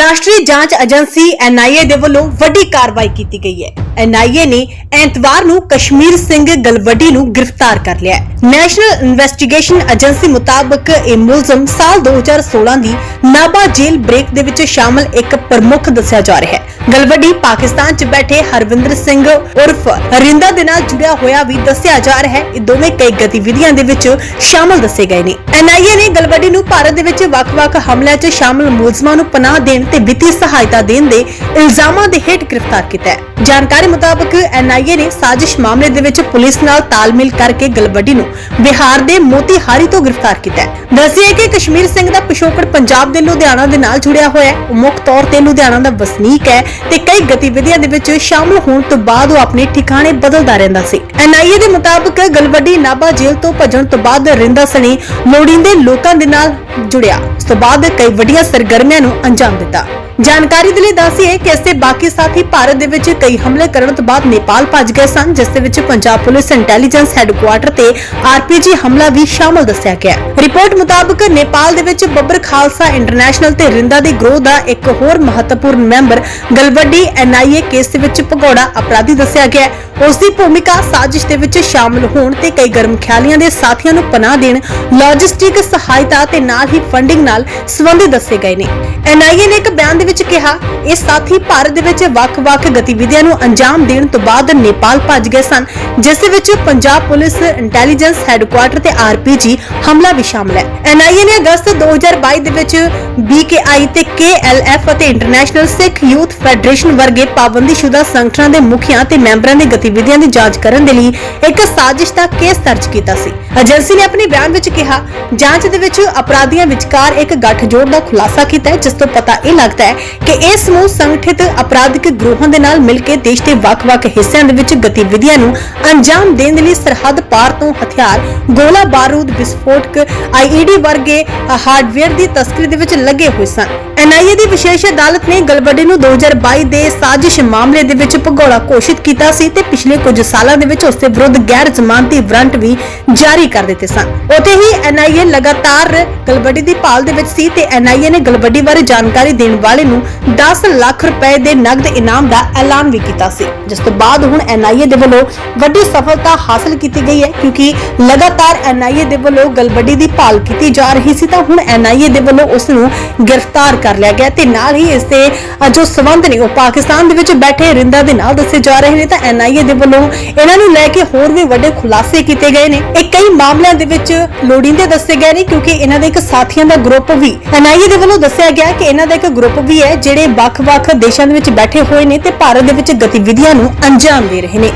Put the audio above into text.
ਰਾਸ਼ਟਰੀ ਜਾਂਚ agency NIA ਦੇ ਵੱਲੋਂ ਵੱਡੀ ਕਾਰਵਾਈ ਕੀਤੀ ਗਈ ਹੈ। ਐਨਆਈਏ ਨੇ ਐਤਵਾਰ ਨੂੰ ਕਸ਼ਮੀਰ ਸਿੰਘ ਗਲਵੱਡੀ ਨੂੰ ਗ੍ਰਿਫਤਾਰ ਕਰ ਲਿਆ ਹੈ। ਨੈਸ਼ਨਲ ਇਨਵੈਸਟੀਗੇਸ਼ਨ ਏਜੰਸੀ ਮੁਤਾਬਕ ਇਹ ਮੁਲਜ਼ਮ ਸਾਲ 2016 ਦੀ ਨਾਬਾ ਜੇਲ੍ਹ ਬ੍ਰੇਕ ਦੇ ਵਿੱਚ ਸ਼ਾਮਲ ਇੱਕ ਪ੍ਰਮੁੱਖ ਦੱਸਿਆ ਜਾ ਰਿਹਾ ਹੈ। ਗਲਵੱਡੀ ਪਾਕਿਸਤਾਨ 'ਚ ਬੈਠੇ ਹਰਵਿੰਦਰ ਸਿੰਘ ਉਰਫ ਰਿੰਦਾ ਦੇ ਨਾਲ ਜੁੜਿਆ ਹੋਇਆ ਵੀ ਦੱਸਿਆ ਜਾ ਰਿਹਾ ਹੈ। ਇਹ ਦੋਵੇਂ ਕਈ ਗਤੀਵਿਧੀਆਂ ਦੇ ਵਿੱਚ ਸ਼ਾਮਲ ਦੱਸੇ ਗਏ ਨੇ। ਐਨਆਈਏ ਨੇ ਗਲਵੱਡੀ ਨੂੰ ਭਾਰਤ ਦੇ ਵਿੱਚ ਵੱਖ-ਵੱਖ ਹਮਲਿਆਂ 'ਚ ਸ਼ਾਮਲ ਮੁਲਜ਼ਮਾਂ ਨੂੰ ਪਨਾਹ ਦੇਣ ਤੇ ਵਿੱਤੀ ਸਹਾਇਤਾ ਦੇਣ ਦੇ ਇਲਜ਼ਾਮਾਂ ਦੇ ਹੇਠ ਗ੍ਰਿਫਤਾਰ ਕੀਤਾ ਹੈ। ਜਾਣਕਾਰੀ ਮੁਤਾਬਕ ਐਨਆਈਏ ਨੇ ਸਾਜ਼ਿਸ਼ ਮਾਮਲੇ ਦੇ ਵਿੱਚ ਪੁਲਿਸ ਨਾਲ ਤਾਲਮੇਲ ਕਰਕੇ ਗਲਵੱਡੀ ਨੂੰ ਬਿਹਾਰ ਦੇ ਮੋਤੀਹਾਰੀ ਤੋਂ ਗ੍ਰਿਫਤਾਰ ਕੀਤਾ ਹੈ। ਦੱਸਿਆ ਕਿ ਕਸ਼ਮੀਰ ਸਿੰਘ ਦਾ ਪਿਛੋਕੜ ਪੰਜਾਬ ਦੇ ਲੁਧਿਆਣਾ ਦੇ ਨਾਲ ਜੁੜਿਆ ਹੋਇਆ ਹੈ। ਉਹ ਮੁੱਖ ਤੌਰ ਤੇ ਲੁਧਿਆਣਾ ਦਾ ਵਸਨੀਕ ਹੈ। ਤੇ ਕਈ ਗਤੀਵਿਧੀਆਂ ਦੇ ਵਿੱਚ ਸ਼ਾਮਲ ਹੋਣ ਤੋਂ ਬਾਅਦ ਉਹ ਆਪਣੇ ਠਿਕਾਣੇ ਬਦਲਦਾ ਰਹਿੰਦਾ ਸੀ। ਐਨਆਈਏ ਦੇ ਮੁਤਾਬਕ ਗਲਵੱਡੀ ਨਾਭਾ ਜੇਲ੍ਹ ਤੋਂ ਭੱਜਣ ਤੋਂ ਬਾਅਦ ਰਿੰਦਾ ਸਣੇ ਲੋੜੀਂਦੇ ਲੋਕਾਂ ਦੇ ਨਾਲ ਜੁੜਿਆ। ਉਸ ਤੋਂ ਬਾਅਦ ਕਈ ਵੱਡੀਆਂ ਸਰਗਰਮੀਆਂ ਨੂੰ ਅੰਜਾਮ ਦਿੱਤਾ। ਜਾਣਕਾਰੀ ਦੇ ਲਈ ਦੱਸੀਏ ਕਿ ਇਸਦੇ ਬਾਕੀ ਸਾਥੀ ਭਾਰਤ ਦੇ ਵਿੱਚ ਕਈ ਹਮਲੇ ਕਰਨ ਤੋਂ ਬਾਅਦ ਨੇਪਾਲ ਭੱਜ ਗਏ ਸਨ, ਜਿਸ ਦੇ ਵਿੱਚ ਪੰਜਾਬ ਪੁਲਿਸ ਇੰਟੈਲੀਜੈਂਸ ਹੈੱਡਕੁਆਰਟਰ ਤੇ ਆਰਪੀਜੀ ਹਮਲਾ ਵੀ ਸ਼ਾਮਲ ਦੱਸਿਆ ਗਿਆ ਰਿਪੋਰਟ ਮੁਤਾਬਕ ਨੇਪਾਲ ਦੇ ਵਿੱਚ ਬੱਬਰ ਖਾਲਸਾ ਇੰਟਰਨੈਸ਼ਨਲ ਤੇ ਰਿੰਦਾ ਦੇ ਗਰੋਹ ਦਾ ਇੱਕ ਹੋਰ ਮਹੱਤਵਪੂਰਨ ਮੈਂਬਰ ਗਲਵੱਡੀ ਐਨਆਈਏ ਕੇਸ ਦੇ ਵਿੱਚ ਭਗੌੜਾ ਅਪਰਾਧੀ ਦੱਸਿਆ ਗਿਆ ਉਸ ਦੀ ਭੂਮਿਕਾ ਸਾਜ਼ਿਸ਼ ਦੇ ਵਿੱਚ ਸ਼ਾਮਲ ਹੋਣ ਤੇ ਕਈ ਗਰਮ ਖਿਆਲੀਆਂ ਦੇ ਸਾਥੀਆਂ ਨੂੰ ਪਨਾਹ ਦੇਣ ਲੌਜਿਸਟਿਕ ਸਹਾਇਤਾ ਤੇ ਨਾਲ ਹੀ ਫੰਡਿੰਗ ਨਾਲ ਸੰਬੰਧਿਤ ਦੱਸੇ ਗਏ ਨੇ। ਐਨਆਈਏ ਨੇ ਇੱਕ ਬਿਆਨ ਦੇ ਵਿੱਚ ਕਿਹਾ, ਇਹ ਸਾਥੀ ਭਾਰਤ ਦੇ ਵਿੱਚ ਵੱਖ-ਵੱਖ ਗਤੀਵਿਧੀਆਂ ਨੂੰ ਅੰਜਾਮ ਦੇਣ ਤੋਂ ਬਾਅਦ ਨੇਪਾਲ ਭੱਜ ਗਏ ਸਨ, ਜਿਸ ਦੇ ਵਿੱਚ ਪੰਜਾਬ ਪੁਲਿਸ ਇੰਟੈਲੀਜੈਂਸ ਹੈੱਡਕੁਆਰਟਰ ਤੇ ਆਰਪੀਜੀ ਹਮਲਾ ਵੀ ਸ਼ਾਮਲ ਹੈ। ਐਨਆਈਏ ਨੇ ਅਗਸਤ 2022 ਦੇ ਵਿੱਚ ਬੀਕੇਆਈ ਤੇ ਕੇਐਲਐਫ ਅਤੇ ਇੰਟਰਨੈਸ਼ਨਲ ਸਿੱਖ ਯੂਥ ਫੈਡਰੇਸ਼ਨ ਵਰਗੇ ਪਾਬੰਦੀਸ਼ੁਦਾ ਸੰਗਠਨਾਂ ਦੇ ਮੁਖੀਆਂ ਤੇ ਮੈਂਬਰਾਂ ਦੇ ਗਤੀ ਗਤੀਵਿਧੀਆਂ ਦੀ ਜਾਂਚ ਕਰਨ ਦੇ ਲਈ ਇੱਕ ਸਾਜ਼ਿਸ਼ ਦਾ ਕੇਸ ਦਰਜ ਕੀਤਾ ਸੀ। ਏਜੰਸੀ ਨੇ ਆਪਣੇ ਬਿਆਨ ਵਿੱਚ ਕਿਹਾ, ਜਾਂਚ ਦੇ ਵਿੱਚ ਅਪਰਾਧੀਆਂ ਵਿਚਕਾਰ ਇੱਕ ਗੱਠਜੋੜ ਦਾ ਖੁਲਾਸਾ ਕੀਤਾ ਹੈ, ਜਿਸ ਤੋਂ ਪਤਾ ਇਹ ਲੱਗਦਾ ਹੈ ਕਿ ਇਹ ਸਮੂਹ ਸੰਗਠਿਤ ਅਪਰਾਧਿਕ ਗਰੋਹਾਂ ਦੇ ਨਾਲ ਮਿਲ ਕੇ ਦੇਸ਼ ਦੇ ਵੱਖ-ਵੱਖ ਹਿੱਸਿਆਂ ਦੇ ਵਿੱਚ ਗਤੀਵਿਧੀਆਂ ਨੂੰ ਅੰਜਾਮ ਦੇਣ ਦੇ ਲਈ ਸਰਹੱਦ ਪਾਰ ਤੋਂ ਹਥਿਆਰ, ਗੋਲਾ ਬਾਰੂਦ, ਵਿਸਫੋਟਕ ਆਈਈਡੀ ਵਰਗੇ ਹਾਰਡਵੇਅਰ ਦੀ ਤਸਕਰੀ ਦੇ ਵਿੱਚ ਲੱਗੇ ਹੋਏ ਸਨ। ਐਨਆਈਏ ਦੀ ਵਿਸ਼ੇਸ਼ ਅਦਾਲਤ ਨੇ ਗਲਬੱਡੀ ਨੂੰ 2022 ਦੇ ਸਾਜ਼ਿਸ਼ ਮਾਮਲੇ ਦੇ ਵਿੱਚ ਭਗੌੜਾ ਘੋਸ਼ਿਤ ਕੀਤਾ ਸੀ ਤੇ ਪਿਛਲੇ ਕੁਝ ਸਾਲਾਂ ਦੇ ਵਿੱਚ ਉਸ ਦੇ ਵਿਰੁੱਧ ਗੈਰ ਜ਼ਮਾਨਤੀ ਵਾਰੰਟ ਵੀ ਜਾਰੀ ਕਰ ਦਿੱਤੇ ਸਨ। ਉਥੇ ਹੀ ਐਨਆਈਏ ਲਗਾਤਾਰ ਗਲਬੱਡੀ ਦੀ ਭਾਲ ਦੇ ਵਿੱਚ ਸੀ ਤੇ ਐਨਆਈਏ ਨੇ ਗਲਬੱਡੀ ਬਾਰੇ ਜਾਣਕਾਰੀ ਦੇਣ ਵਾਲੇ ਨੂੰ 10 ਲੱਖ ਰੁਪਏ ਦੇ ਨਗਦ ਇਨਾਮ ਦਾ ਐਲਾਨ ਵੀ ਕੀਤਾ ਸੀ, ਜਿਸ ਤੋਂ ਬਾਅਦ ਹੁਣ ਐਨਆਈਏ ਦੇ ਵੱਲੋਂ ਵੱਡੀ ਸਫਲਤਾ ਹਾਸਲ ਕੀਤੀ ਗਈ ਹੈ, ਕਿਉਂਕਿ ਲਗਾਤਾਰ ਐਨਆਈਏ ਦੇ ਵੱਲੋਂ ਗਲਬੱਡੀ ਦੀ ਭਾਲ ਕੀਤੀ ਜਾ ਰਹੀ ਸੀ ਤਾਂ ਹੁਣ ਐਨਆਈਏ ਦੇ ਵੱਲੋਂ ਉਸ ਨੂੰ ਗ੍ਰਿਫਤਾਰ ਕਰ ਲਿਆ ਗਿਆ ਤੇ ਨਾਲ ਹੀ ਇਸ ਦੇ ਜੋ ਸਬੰਧ ਨੇ ਉਹ ਪਾਕਿਸਤਾਨ ਦੇ ਵਿੱਚ ਬੈਠੇ ਰਿੰਦਾ ਦੇ ਨਾਲ ਦੱਸੇ ਜਾ ਰਹੇ ਨੇ ਤਾਂ ਐਨਆਈਏ ਦੇ ਵੱਲੋਂ ਇਹਨਾਂ ਨੂੰ ਲੈ ਕੇ ਹੋਰ ਵੀ ਵੱਡੇ ਖੁਲਾਸੇ ਕੀਤੇ ਗਏ ਨੇ। ਇਹ ਕਈ ਮਾਮਲਿਆਂ ਦੇ ਵਿੱਚ ਲੋੜੀਂਦੇ ਦੱਸੇ ਗਏ ਨੇ ਕਿਉਂਕਿ ਇਹਨਾਂ ਦੇ ਇੱਕ ਸਾਥੀਆਂ ਦਾ ਗਰੁੱਪ ਵੀ ਐਨਆਈਏ ਦੇ ਵੱਲੋਂ ਦੱਸਿਆ ਗਿਆ ਕਿ ਇਹਨਾਂ ਦਾ ਇੱਕ ਗਰੁੱਪ ਵੀ ਹੈ ਜਿਹੜੇ ਵੱਖ-ਵੱਖ ਦੇਸ਼ਾਂ ਦੇ ਵਿੱਚ ਬੈਠੇ ਹੋਏ ਨੇ ਤੇ ਭਾਰਤ ਦੇ ਵਿੱਚ ਗਤੀਵਿਧੀਆਂ ਨੂੰ ਅੰਜਾਮ ਦੇ ਰਹੇ ਨੇ।